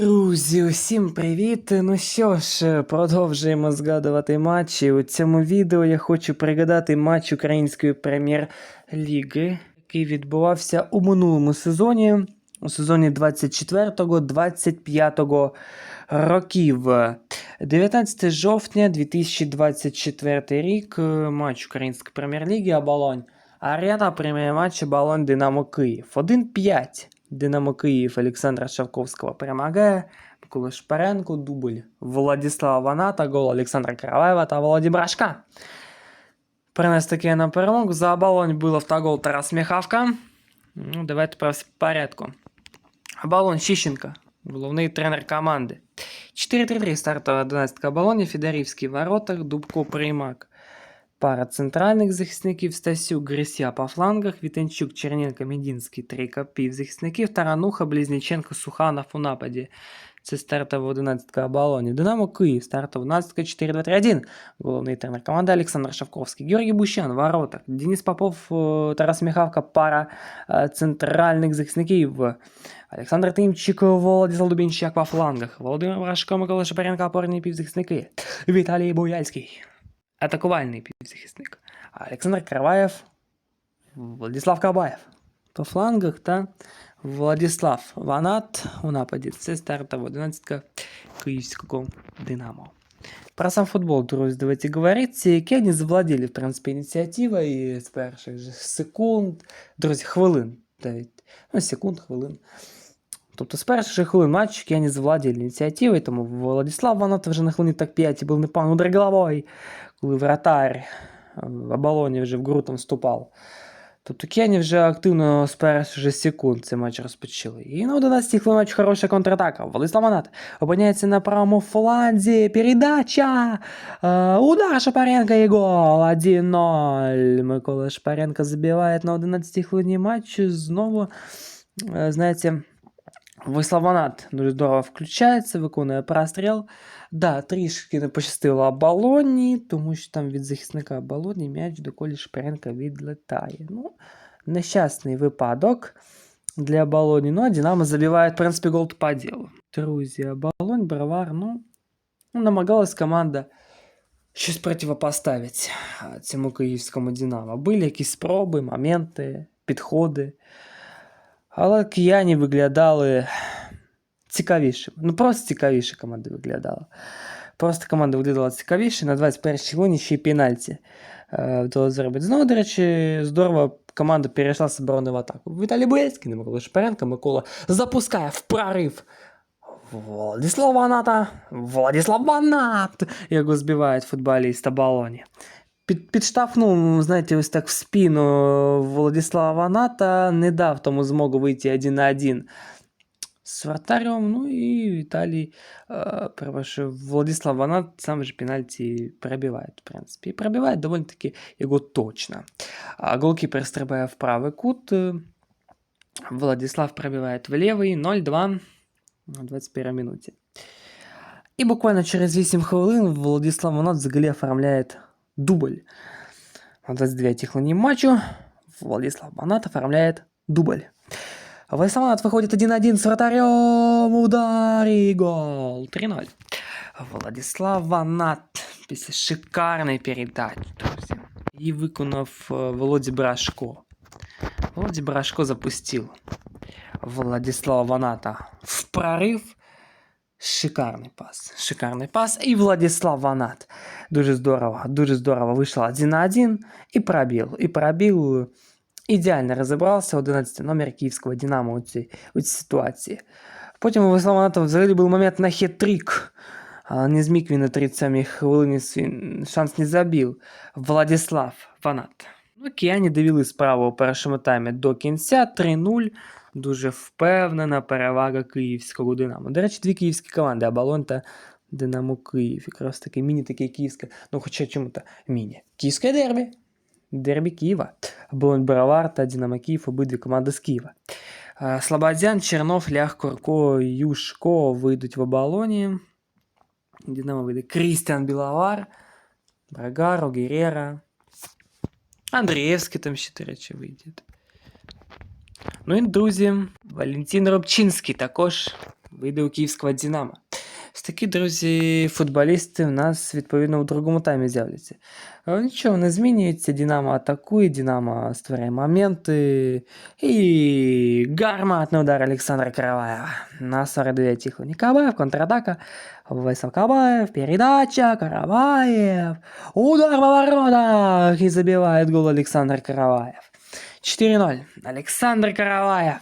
Друзі, усім привіт! Ну що ж, продовжуємо згадувати матчі. У цьому відео я хочу пригадати матч Української прем'єр-ліги, який відбувався у минулому сезоні, у сезоні 24-25 років. 19 жовтня 2024 рік. е, Матч Української прем'єр-ліги Оболонь. Арена прямий матч Оболонь Динамо Київ. 1-5. Динамо Київ Олександра Шавковського перемагає. Микола Шпаренко, дубль Владислава Ваната, гол Олександра Караваєва та Володимира Брашка. Принес таки на перемогу. За оболонь був автогол Тарас Міхавка. Ну, давайте по порядку. Оболонь Щищенко, головний тренер команди. 4-3-3 стартова 11 оболоні, Федорівський в воротах, Дубко Приймак. Пара центральних захисників Стасюк, Грися по флангах, Вітенчук, Черненко, Медінський, три півзахисників, Тарануха, Близніченко, Суханов у нападі. Це стартова 11 оболоні. Динамо Київ, стартова 11 4-2-3-1. Головний тренер команди Олександр Шавковський. Георгій Бущан, в воротах. Денис Попов, е, Тарас Міхавка, пара е, центральних захисників. Олександр Тимчик, Володислав Дубінчак по флангах. Володимир Брашко, Микола Шапаренко, опорні півзахисники. Віталій Буяльський атакувальний півзахисник. А Олександр Караваєв, Владислав Кабаєв. По флангах та Владислав Ванат у нападі. Це стартова 11 київського Динамо. Про сам футбол, друзі, давайте говорити. Кені завладіли, в принципі, ініціативою з перших же секунд. Друзі, хвилин. Навіть. Ну, секунд, хвилин. Тобто з перших же хвилин матчу Кені завладіли ініціативою, тому Владислав Ванат вже на хвилині так 5 був непевно удар головою коли вратар е, в оболоні вже в гру там вступав. Тобто Кені вже активно з перших же секунд цей матч розпочали. І на 11 хвилин матч хороша контратака. Владислав Манат опиняється на правому фланзі. Передача! Е, удар Шапаренко і гол. 1-0. Микола Шапаренко забиває на 11 хвилині матчу. Знову, е, знаєте, Владислав Манат дуже здорово включається, виконує простріл. Да, трішки не пощастило Абалоні, тому що там від захисника Абалоні м'яч до Колі Шперенка відлетає. Ну, нещасний випадок для Абалоні. Ну, а Динамо забиває, в принципі, гол по ділу. Друзі, Абалонь, Бравар, ну, ну, намагалась команда щось противопоставити а, цьому київському Динамо. Були якісь спроби, моменти, підходи. Але кияні виглядали цікавішими. Ну, просто цікавіше команда виглядала. Просто команда виглядала цікавіше. На 21 хвилині ще й пенальті е, вдалося зробити. Знову, до речі, здорово команда перейшла з оборони в атаку. Віталій Боєцький, не Микола Шперенко, Микола запускає в прорив. Владислав Ваната, Владислав Ванат, його збивають футболіст Балоні. Під, підштовхнув, знаєте, ось так в спину Владислава Ваната, не дав тому змогу вийти один на один с вратарем, ну и Виталий, э, перепрошую, Владислав Ванат сам же пенальти пробивает, в принципе. И пробивает довольно-таки его точно. А голкипер стрибає в правый кут, э, Владислав пробивает в левый, 0-2 на 21 минуте. І буквально через 8 хвилин Владислав Ванат взагалі оформляє дубль. На 29 хвилині матчу Владислав Ванат оформляет дубль. Вайсаманат выходит 1-1 с вратарем. Удар и гол. 3-0. Владислав Ванат після шикарної передачі, друзі. Її виконав е, Володі Брашко. Володі Брашко запустив Владислава Ваната в прорив. Шикарний пас. Шикарний пас. І Владислав Ванат. Дуже здорово, дуже здорово вийшла 1 на 1 і пробіл. І пробіл ідеально розібрався 11 номер київського Динамо у цій, у цій ситуації. Потім у Владислава Ваната взагалі був момент на хет-трик. Але не зміг він на 37 хвилині свій шанс не забив. Владислав Ванат. Ну, кияні довели справу у першому таймі до кінця 3-0. Дуже впевнена перевага київського Динамо. До речі, дві київські команди Абалон та Динамо Київ. Якраз таке міні таке київське. Ну, хоча чому-то міні. Київське дербі. Дербі Києва. Оболонь Бравар та Динамо Київ обидві команди з Києва. Е, Слободян, Чернов, Лях, Корко, Юшко вийдуть в оболоні. Динамо вийде Крістіан Біловар, Брагаро, Герера. Андрієвський там ще, до речі, вийде. Ну і друзі, Валентин Робчинський також вийде у київського Динамо. Ось такі, друзі, футболісти в нас, відповідно, у другому таймі з'являться. Але Нічого не змінюється. Динамо атакує, Динамо створює моменти. І гарматний удар Олександра Караваєва. На 49-й хвилині Кабаєв, контратака. Весел Кабаєв, передача, Караваєв. Удар в воротах! И забивает гол Александр Караваев. 4-0. Александр Караваев.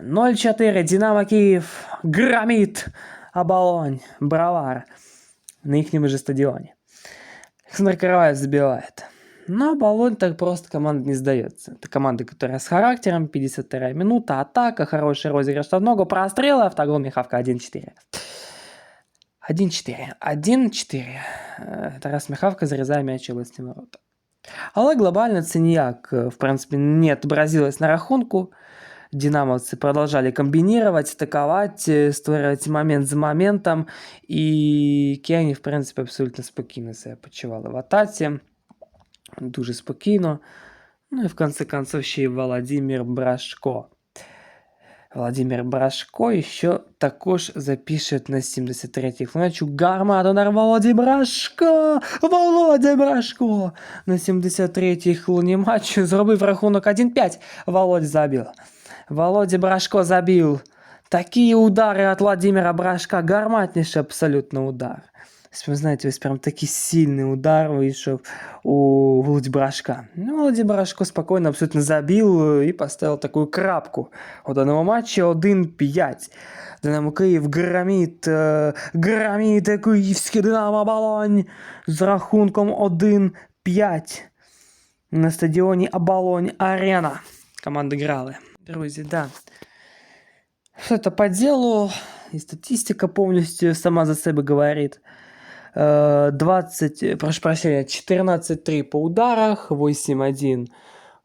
0-4. Динамо Киев громит Оболонь, Бравар на их же стадионе. Александр Караваев забивает. Но Оболонь так просто команда не сдается. Это команда, которая с характером, 52 минута, атака, хороший розыгрыш в ногу, прострел, автогол Михавка 1-4. 1-4. 1-4. Тарас Михавка зарізає м'яч у власні ворота. Але глобально це ніяк, в принципі, не отобразилось на рахунку. Динамовцы продолжали комбинировать, атаковать, створювати момент за моментом. І Кені, в принципі, абсолютно спокійно себе почували в атаці. Дуже спокійно. Ну і в конце концов ще й Володимир Брашко. Владимир Брашко еще також запишет на 73-й хвилиночку гармату на Володі Брашко! Володя Брашко! На 73-й хвилині матчу зробив рахунок 1-5. Володя забил. Володя Брашко забил. Такие удары от Владимира Брашка. Гарматнейший абсолютно удар. Вы знаете, ось прям такий сильний удар вийшов у Володі Брашка. Ну, Володі Брашко спокійно абсолютно забив і поставив таку крапку. У даному матчі 1-5. Динамо Київ громить, громить київський Динамо Оболонь з рахунком 1-5 на стадіоні Оболонь Арена. Команди грали. Друзі, да. Все это по делу, и статистика полностью сама за себя говорит. 20, прошу прощения, 14-3 по ударах, 8-1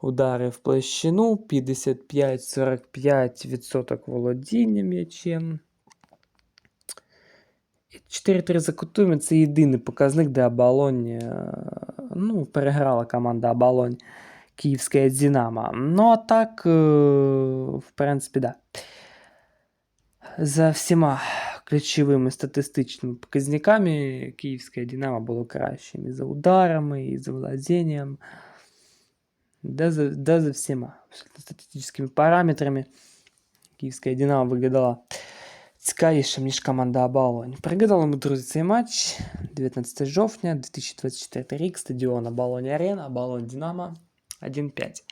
удари в площину, 55-45% володіння м'ячем. 4-3 за кутами це єдиний показник, де Оболонь ну, переграла команда Оболонь Київська Динамо. Ну, а так, в принципі, да. За всіма ключовими статистичними показниками Київська Динамо було кращим і за ударами, і за владінням. Да за, да за всіма статистичними параметрами Київська Динамо виглядала цікавішим, ніж команда Оболонь. Пригадали ми, друзі, цей матч 19 жовтня 2024 рік, стадіон Оболонь Арена, Оболонь Динамо 1-5.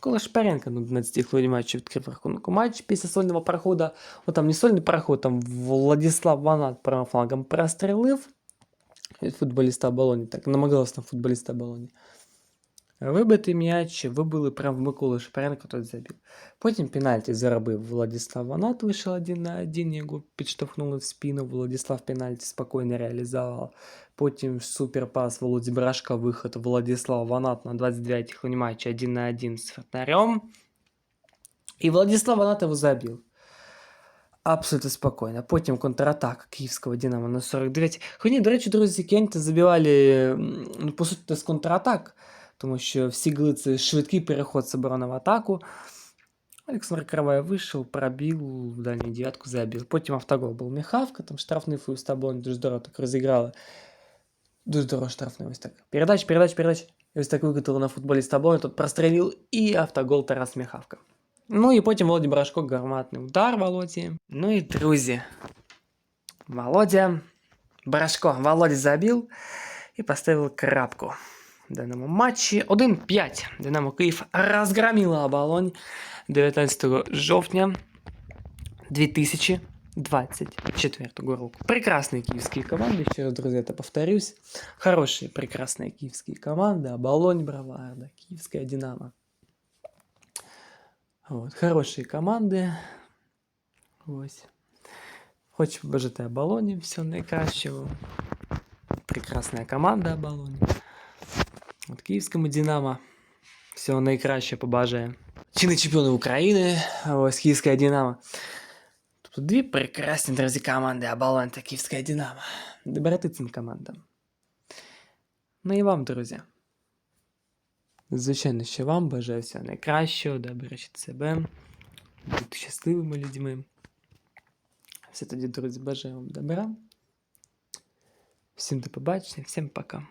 Коли Шпаренко на 12 хвилині матчу відкрив рахунок у матч після сольного проходу. Ну там не сольний проход, там Владислав Ванат правим флангом прострелив від футболіста оболоні. Так намагалися там футболіста оболоні. Вибитий м'яч, вибили прямо в Миколу Шпаренко, той забив. Потім пенальті заробив Владислав Ванат, вийшов один на один, його підштовхнули в спину. Владислав пенальті спокійно реалізував. Потім суперпас Володі Брашка, виход Владислав Ванат на 29-й хвилині матчі 1 на 1 з Фертнарем. І Владислав Ванат його забив. Абсолютно спокійно. Потім контратака київського Динамо на 49. Хоні, до речі, друзі, кенти забивали, ну, по суті, з контратак тому що всі гли це швидкий переход з оборони в атаку. Олександр Кравай вийшов, пробіл, в дальню дев'ятку забив. Потім автогол був Міхавка, там штрафний фуз таблон, дуже здорово так розіграли. Дуже здорово штрафний ось так. Передач, передач, передач. І ось так викотили на футболіст таблон, тут прострелив і автогол Тарас Міхавка. Ну і потім Володі Брашко, гарматний удар Володі. Ну і друзі. Володя Брашко, Володя забив і поставив крапку в даному матчі. 1-5. Динамо Київ розгромила оболонь 19 жовтня 2024 року. Прекрасные киевские команды, еще раз, друзья, это повторюсь. Хорошие, прекрасные киевские команды. Оболонь, Браварда, Киевская Динамо. Вот, хорошие команди. Ось. Хочу побажати Оболоні всього найкращого. Прекрасная команда Оболоні. От Київському Динамо. Всього найкраще побажає. Чинні чемпіони України. Ось Київська Динамо. Тобто дві прекрасні друзі команди Оболонь та Київська Динамо. Доброти цим командам. Ну і вам, друзі. Звичайно, що вам бажаю всього найкращого, да, бережіть себе, будьте щасливими людьми. Все тоді, друзі, бажаю вам добра. Всім до побачення, всім пока.